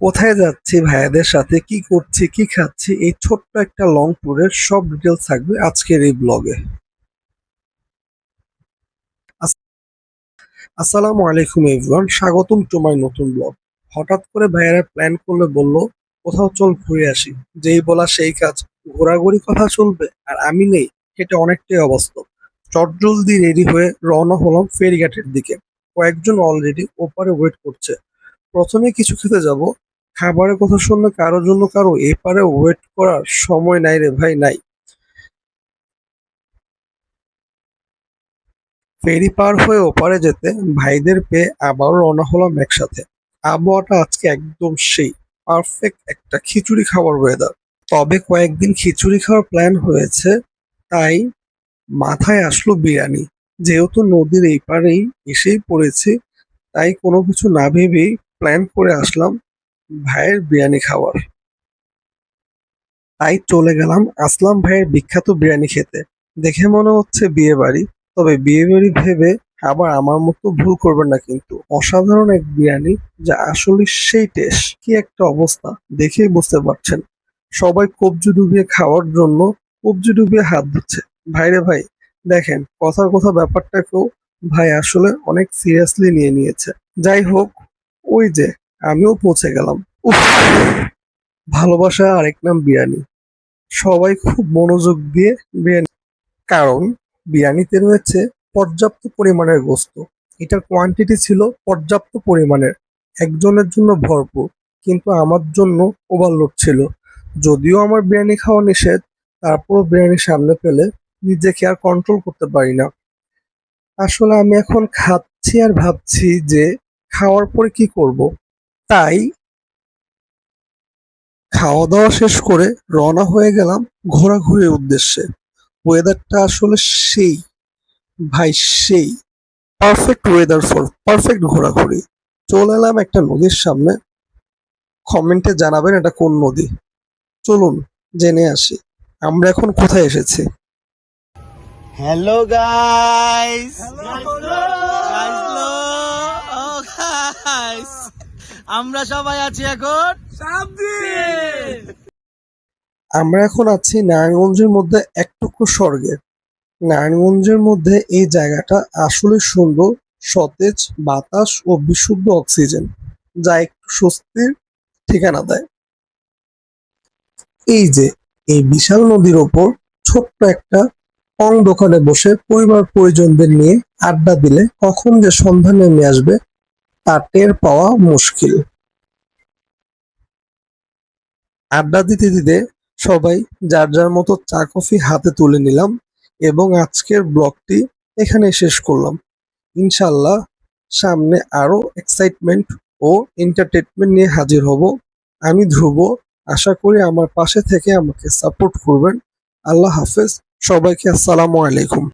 কোথায় যাচ্ছি ভাইয়াদের সাথে? কি করছি? কি খাচ্ছি? এই ছোট্ট একটা লং ট্যুরের সব ডিটেলস থাকবে আজকের এই ব্লগে আসসালামু আলাইকুম এভরিওয়ান স্বাগতম মাই নতুন ব্লগ হঠাৎ করে ভাইয়ারা প্ল্যান করলে বলল, কোথাও চল ঘুরে আসি। যেই বলা সেই কাজ। ঘোরাঘুরি কথা চলবে আর আমি নেই, এটা অনেকটাই অবাস্তব। চটজলদি রেডি হয়ে রওনা হলাম ফেরিঘাটের দিকে। কয়েকজন অলরেডি ওপারে ওয়েট করছে। প্রথমে কিছু খেতে যাব খাবারের কথা শুনলে কারোর জন্য কারও এপারে ওয়েট করার সময় নাই রে ভাই, নাই। ফেরি পার হয়ে ওপারে যেতে ভাইদের পেয়ে আবারও রওনা হলাম একসাথে। আবহাওয়াটা আজকে একদম সেই পারফেক্ট একটা খিচুড়ি খাওয়ার ওয়েদার তবে কয়েকদিন খিচুড়ি খাওয়ার প্ল্যান হয়েছে, তাই মাথায় আসলো বিরিয়ানি। যেহেতু নদীর এই পারেই এসেই পড়েছি, তাই কোনো কিছু না ভেবেই প্ল্যান করে আসলাম। ভাইয়ের বিরিয়ানি খাওয়ার। তাই চলে গেলাম আসলাম ভাইয়ের বিখ্যাত বিরিয়ানি খেতে। দেখে মনে হচ্ছে বিয়ে বাড়ি তবে বিয়ে বাড়ি ভেবে আবার আমার মতো ভুল করবেন না কিন্তু। অসাধারণ এক বিরিয়ানি যা আসলে সেই টেস্ট কি একটা অবস্থা, দেখেই বুঝতে পারছেন। সবাই কবজি ডুবিয়ে খাওয়ার জন্য কবজি ডুবিয়ে হাত ধুচ্ছে। ভাইরে ভাই, দেখেন কথার কথা ব্যাপারটাকেও ভাই আসলে অনেক সিরিয়াসলি নিয়ে নিয়েছে। যাই হোক, ওই যে আমিও পৌঁছে গেলাম। উফ, ভালোবাসা আরেক নাম বিরিয়ানি। সবাই খুব মনোযোগ দিয়ে বিরিয়ানি কারণ বিরিয়ানিতে রয়েছে পর্যাপ্ত পরিমাণের গোস্ত। এটার কোয়ান্টিটি ছিল পর্যাপ্ত পরিমাণের। একজনের জন্য ভরপুর, কিন্তু আমার জন্য ওভারলোড ছিল। যদিও আমার বিরিয়ানি খাওয়া নিষেধ, তারপরও বিরিয়ানি সামনে পেলে নিজেকে আর কন্ট্রোল করতে পারি না। আসলে আমি এখন খাচ্ছি আর ভাবছি যে খাওয়ার পরে কি করব? তাই খাওয়া দাওয়া শেষ করে রওনা হয়ে গেলাম ঘোরাঘুরির উদ্দেশ্যে। ওয়েদারটা আসলে সেই। ভাই সেই। পারফেক্ট ওয়েদার ফর পারফেক্ট ঘোরাঘুরি। চলে এলাম একটা নদীর সামনে। কমেন্টে জানাবেন এটা কোন নদী। চলুন জেনে আসি। আমরা এখন কোথায় এসেছি? হ্যালো গাইস আমরা সবাই আছি এখন আমরা এখন আছি নারায়ণগঞ্জের মধ্যে এক স্বর্গে। নারায়ণগঞ্জের মধ্যে এই জায়গাটা আসলে সুন্দর, সতেজ, বাতাস ও বিশুদ্ধ অক্সিজেন, যা একটু স্বস্তির ঠিকানা দেয়। এই যে, এই বিশাল নদীর ওপর ছোট্ট একটা পং দোকানে বসে পরিবার পরিজনদের নিয়ে আড্ডা দিলে কখন যে সন্ধ্যা নেমে আসবে তা টের পাওয়া মুশকিল। আড্ডা দিতে দিতে সবাই যার যার মতো চা কফি হাতে তুলে নিলাম এবং আজকের ব্লগটি এখানে শেষ করলাম। ইনশাল্লাহ সামনে আরও এক্সাইটমেন্ট ও এন্টারটেনমেন্ট নিয়ে হাজির হব। আমি ধ্রুব, আশা করি আমার পাশে থেকে আমাকে সাপোর্ট করবেন। আল্লাহ হাফেজ, সবাইকে আসসালামু আলাইকুম।